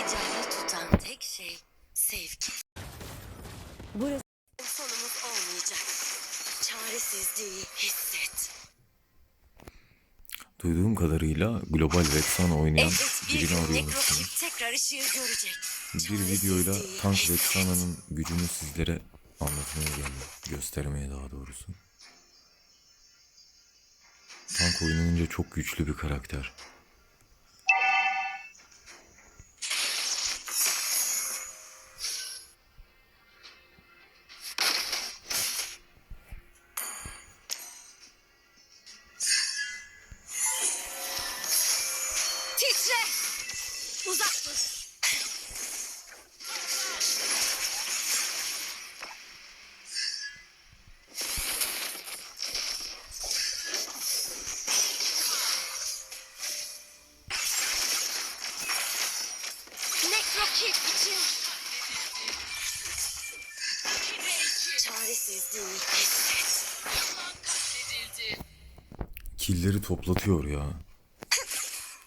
Canlı tutan tek şey sevgi. Burası Sonumuz olmayacak. Çaresizliği hisset. Duyduğum kadarıyla Global Vexana oynayan birini. Nekrokip tekrar ışığı görecek. Bir videoyla Tank. Vexana'nın gücünü sizlere anlatmaya geldim. Göstermeye daha doğrusu. Tank oynanınca çok güçlü bir karakter. Nekrokip için. Killleri toplatıyor ya.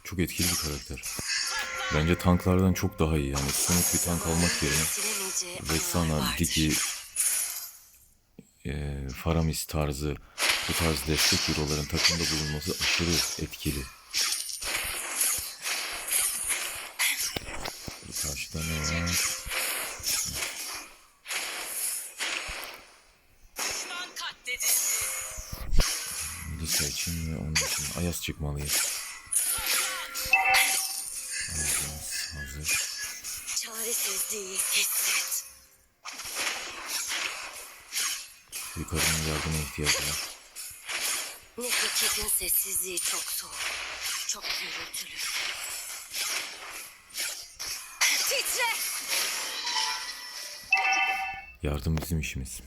Çok etkili bir karakter. Bence tanklardan çok daha iyi yani. Sınıf bir tank almak yerine Vexana. Diki, e, Faramis tarzı bu tarz destek hero'ların takımda bulunması aşırı etkili. Ayaz çıkmalıyız. Ayazımız hazır. Çaresizliği hisset. Yukarının yardıma ihtiyacı var. Nekrokip'in sessizliği çok soğuk. Çok gürültülü. Titre! Yardım bizim işimiz.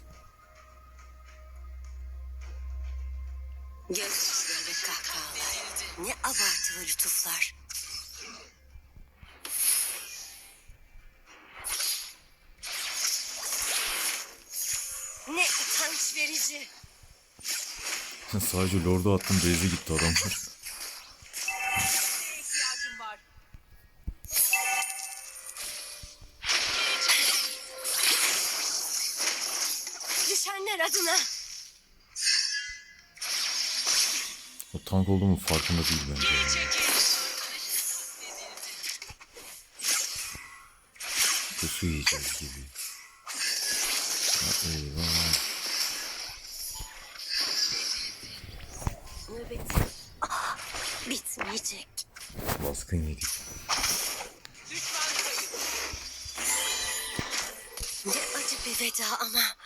Ne abartılı lütuflar. Ne utanç verici. Sadece Lord'u attım base'e gitti adamlar. Düşenler adına. Tank olduğumu farkında değil bence. Yani. Pusu yiyeceğiz gibi. Ya eyvah. Ah, bitmeyecek. Baskın yedik. Ne acı bir veda ama.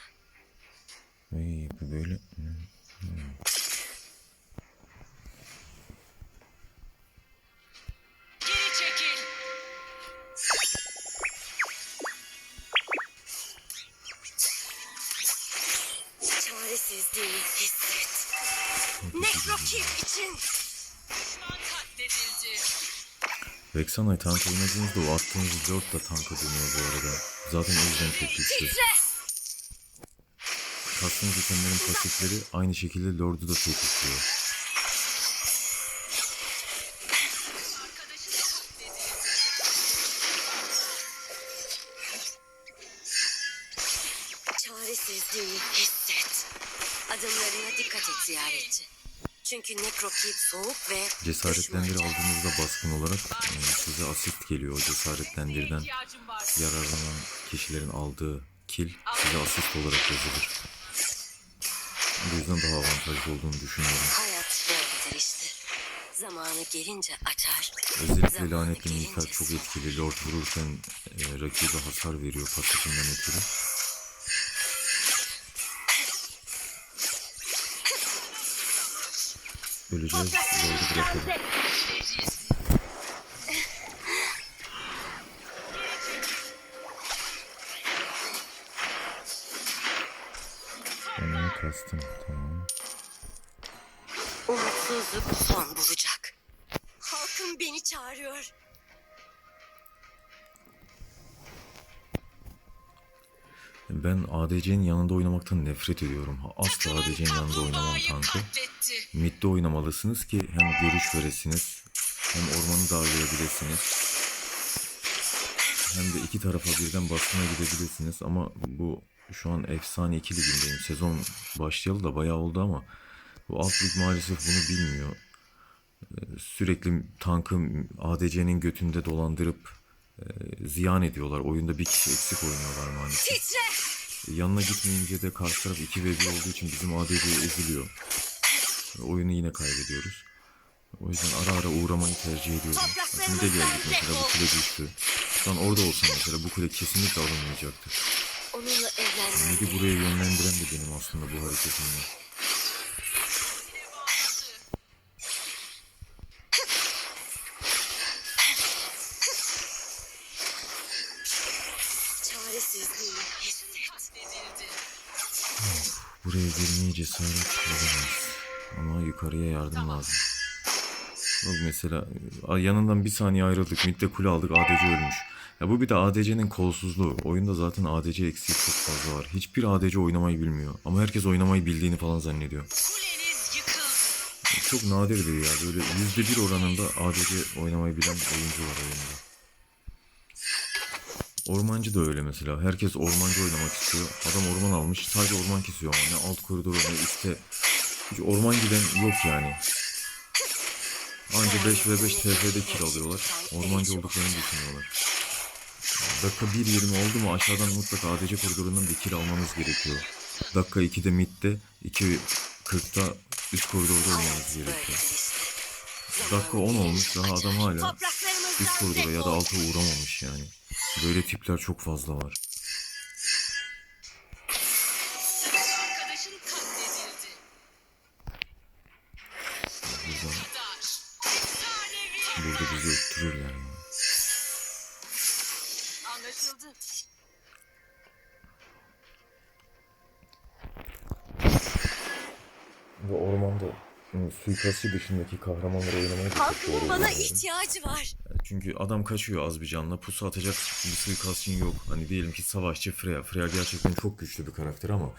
Vexana'yı tank oynadığınızda o attığınız Lord da tanka dönüyor bu arada. Zaten o yüzden çok güçlü. Kastığınız itemlerin pasifleri aynı şekilde Lord'u da tetikliyor. Cesaretlendir aldığınızda baskın olarak e, size asist geliyor. O cesaretlendirden yararlanan kişilerin aldığı kill size asist olarak yazılır. Bu yüzden daha avantajlı olduğunu düşünüyorum. İşte. Zamanı gelince açar. Özellikle lanetli Miğfer çok etkili. Lord vururken e, rakibe hasar veriyor pasifinden ötürü. Öleceğiz. Lord'u bırakalım. Onu kastım. Tamam. Umutsuzluk son bulacak. Halkım beni çağırıyor. Ben ADC'nin yanında oynamaktan nefret ediyorum. Asla ADC'nin yanında oynamam katletti. Mid'de oynamalısınız ki hem görüş veresiniz hem ormanı darlayabilirsiniz. hem de iki tarafa birden baskına gidebilirsiniz ama bu şu an efsane 2 ligindeyim. Sezon başlayalı da bayağı oldu ama bu alt lig maalesef bunu bilmiyor. Ee, Sürekli tankı ADC'nin götünde dolandırıp e, ziyan ediyorlar. Oyunda bir kişi eksik oynuyorlar maalesef. Titre! Yanına gitmeyince de karşı taraf 2 ve 1 olduğu için bizim ADC eziliyor. Ve Oyunu yine kaybediyoruz. O yüzden ara ara uğramayı tercih ediyorum. Bak, Mide geldik mesela bu kule düştü. Şu an orada olsam mesela bu kule kesinlikle alınmayacaktı. Onunla evlenmem Midi buraya yönlendiren de benim aslında bu hareketimle. Girmeye cesaret edemez. Ama yukarıya yardım lazım. Bak mesela a- yanından bir saniye ayrıldık. Mid'de kule aldık. ADC ölmüş. Ya bu bir de ADC'nin kolsuzluğu. Oyunda zaten ADC eksiği çok fazla var. Hiçbir ADC oynamayı bilmiyor. Ama herkes oynamayı bildiğini falan zannediyor. Çok nadirdir ya. Böyle yüzde bir oranında ADC oynamayı bilen oyuncu var oyunda. Ormancı da öyle mesela. Herkes ormancı oynamak istiyor. Adam orman almış. Sadece orman kesiyor ama ne alt koridoru ne üstte. Hiç orman giden yok yani. Anca 5 ve 5 TF'de kill alıyorlar. Ormancı olduklarını düşünüyorlar. Dakika 1.20 oldu mu aşağıdan mutlaka ADC koridorundan bir kill almanız gerekiyor. Dakika 2'de midde, 2.40'da üst koridorda olmanız gerekiyor. Dakika 10 olmuş daha adam hala üst koridora ya da alta uğramamış yani. Böyle tipler çok fazla var. Burada, bizi öttürür yani. Anlaşıldı. Ve ormanda suikastçı dışındaki kahramanları çok Halkımın bana ihtiyacı var. Çünkü adam kaçıyor az bir canla. Pusu atacak bir suikastçın yok. Hani diyelim ki savaşçı Freya. Freya gerçekten çok güçlü bir karakter ama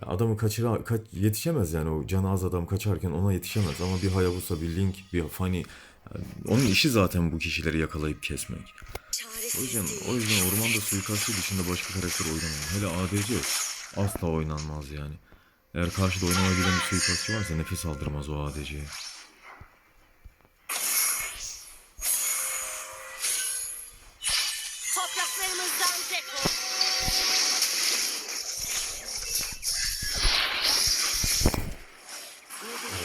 ya adamı kaçıra kaç, yetişemez yani o canı az adam kaçarken ona yetişemez ama bir Hayabusa, bir Link, bir Fanny yani onun işi zaten bu kişileri yakalayıp kesmek. O yüzden o yüzden ormanda suikastçı dışında başka karakter oynamayın. Hele ADC asla oynanmaz yani. Eğer karşıda oynamayı bilen bir suikastçı varsa nefes aldırmaz o ADC'ye.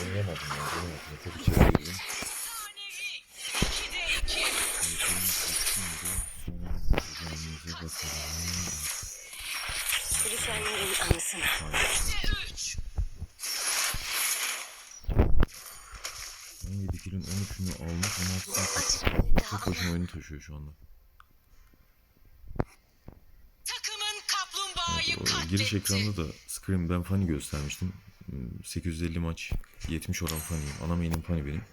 Oynayamadım ya. Oynayamadım. Çok içeri girdim. Lütfenlerin anısına. Başına oyunu taşıyor şu anda. Takımın kaplumbağayı O katletti. giriş ekranda da Scream ben Fanny göstermiştim. Hmm, 850 maç 70 oran Fanny'yim. Ana main'im Fanny benim.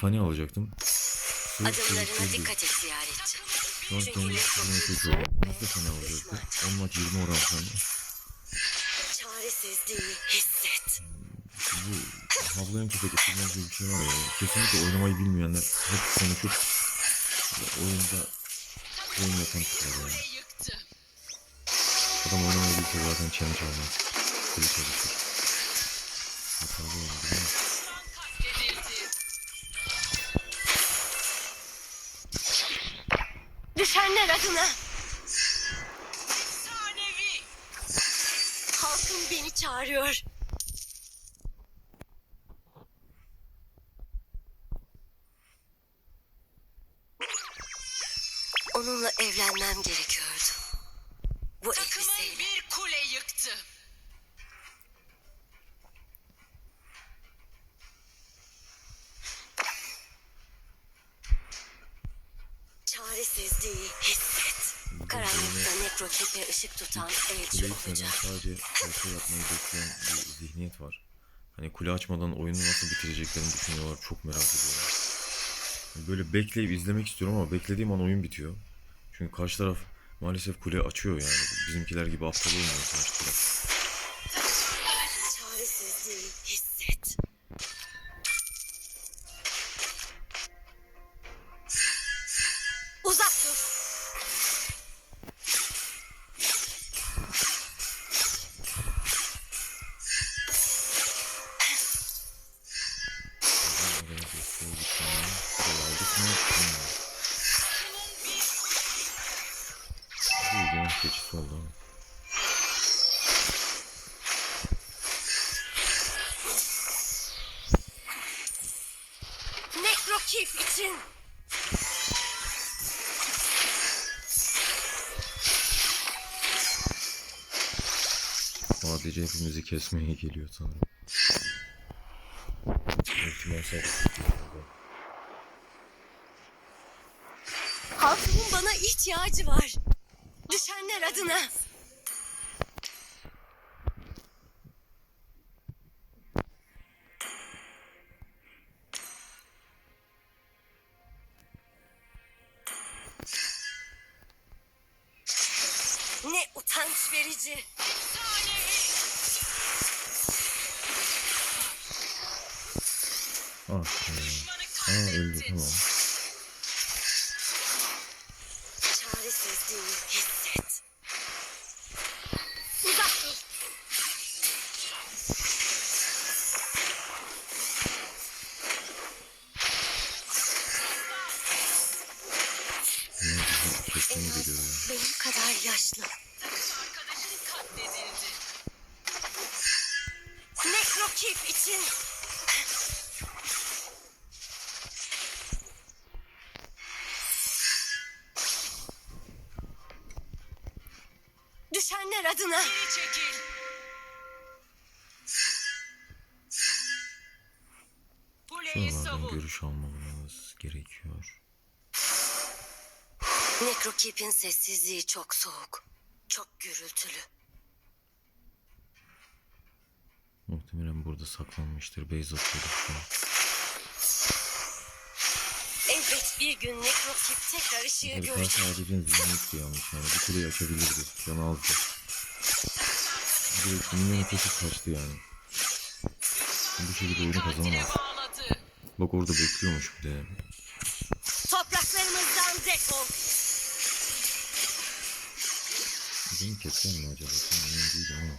Fanny alacaktım. Sırf Adımlarına dikkat et ziyaretçi. Tek soğuk oran. ve Nasıl Fanny alacaktı? düşmanca. 10 maç 20 oran Fanny. Çaresizliği hisset. Bu havlayan köpek ısırmaz gibi bir şey var ya. Kesinlikle oynamayı bilmeyenler hep konuşup oyunda oyun yapan. Kule yıktı. Adam oynamayı bilse zaten challenge almaz. Kılıç çalışır. Hatalı oldu değil mi? Düşenler adına. Halkım beni çağırıyor. Çaresizliği hisset. Karanlıkta nekrokipe ışık tutan elçi olacak. sadece orta yapmayı bekleyen bir zihniyet var. Hani kule açmadan oyunu nasıl bitireceklerini düşünüyorlar. Çok merak ediyorlar. Böyle bekleyip izlemek istiyorum ama beklediğim an oyun bitiyor. Çünkü karşı taraf maalesef kule açıyor yani. Bizimkiler gibi aptal olmuyor karşı taraf. İçin. ADC hepimizi kesmeye geliyor sanırım. Halkımın bana ihtiyacı var. Düşenler adına. Ne utanç verici. Ah, aa öldü tamam. Çaresizliği hisset. Uzak dur. Benim kadar yaşlı. İçin. Düşenler adına. Geri çekil. Kuleyi Şuralardan savun. görüş almamız gerekiyor. Nekrokip'in sessizliği çok soğuk. Çok gürültülü. Muhtemelen burada saklanmıştır. Base atıyordur şu an. Elbet bir gün Nekrokip tekrar ışığı görecek. karşı ADC'nin zihni yoktu yanlış yani. Bir kuleyi açabilirdi. Canı azdı. Direkt minyonu kesip kaçtı yani. Bu şekilde oyunu kazanamaz. Bak orada bekliyormuş bir de. Topraklarımızdan defol. Beni keser mi acaba? Emin değilim ama.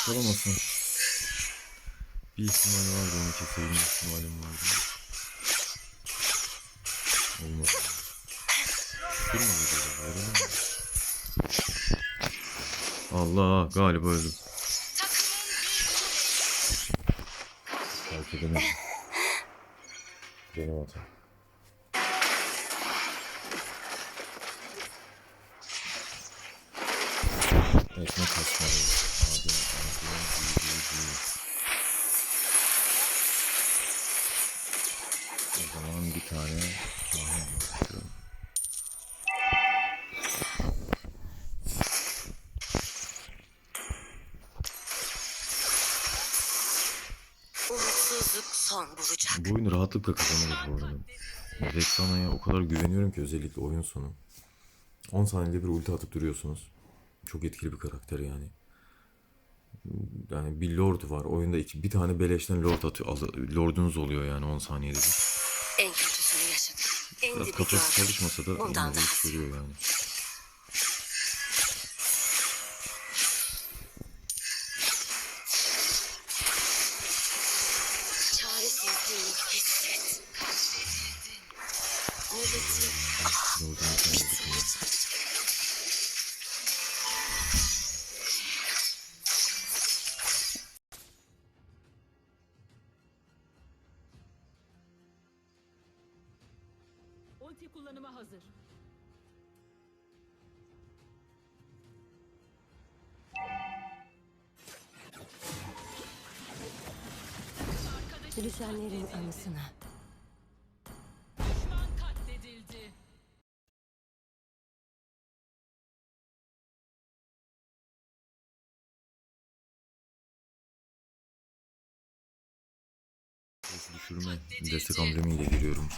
Iskalamasın. Bir ihtimali vardı onu kesebilme ihtimalim vardı. Olmadı. Dur mu gidiyor? Ayrılır mı? Allah galiba öldüm. Fark edemedim. Benim hatam. Ekmek kasmalıyız. Adem, Adem, iyi, iyi, iyi. O zaman bir tane istiyorum. Umutsuzluk son bulacak. Bu oyunu rahatlıkla kazanırız bu arada. Reklamaya o kadar güveniyorum ki özellikle oyun sonu. 10 saniyede bir ulti atıp duruyorsunuz. Çok etkili bir karakter yani. Yani bir lord var. Oyunda iki, bir tane beleşten lord atıyor. Lordunuz oluyor yani 10 saniyede bir. En kötüsünü En Biraz kafası çalışmasa da de daha yani. Düşenlerin anısına. Düşman katledildi. Ses düşürme destek amblemiyle giriyorum.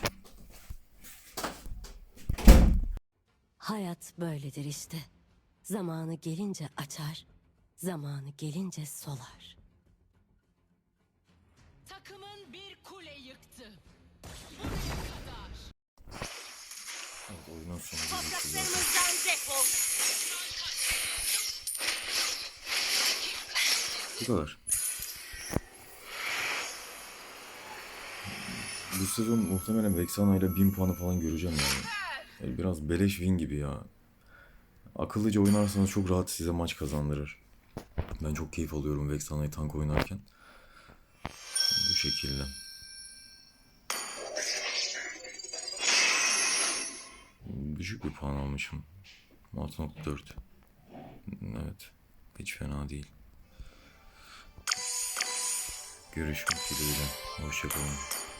Hayat böyledir işte. Zamanı gelince açar, zamanı gelince solar. Takımın Topraklarımızdan defol. Bu kadar. Bu sezon muhtemelen Vexana ile 1000 puanı falan göreceğim yani. Yani Biraz beleş win gibi ya. Akıllıca oynarsanız çok rahat size maç kazandırır. Ben çok keyif alıyorum Vexana'yı tank oynarken. Bu şekilde. Düşük bir puan almışım. 6.4. Evet. Hiç fena değil. Görüşmek dileğiyle. Hoşçakalın.